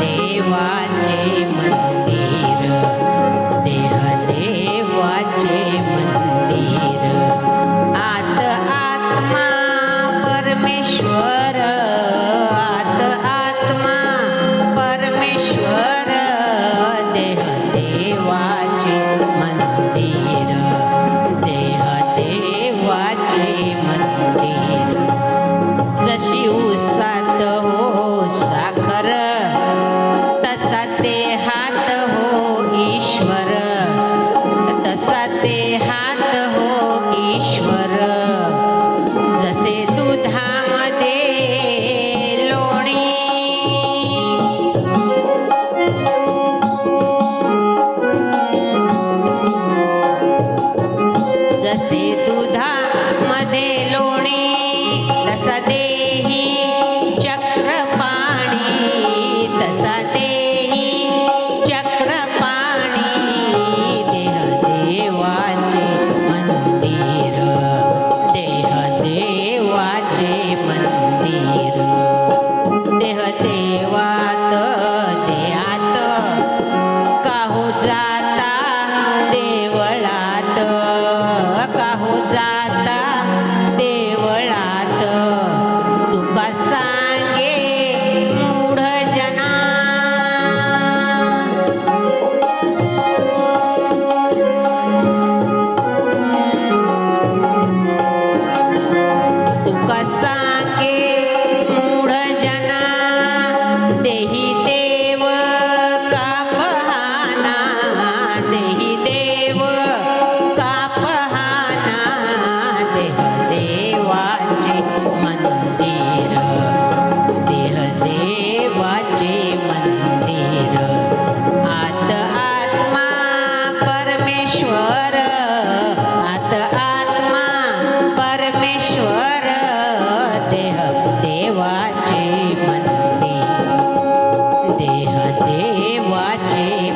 देवा जय म जसे दुधामध्ये लोणी तसा देही चक्र पाणी तसा देही चक्र पाणी देह देवाचे मंदिर देह देवाचे मंदिर. देह देवात कसा के मूढ़ जना देही वाचे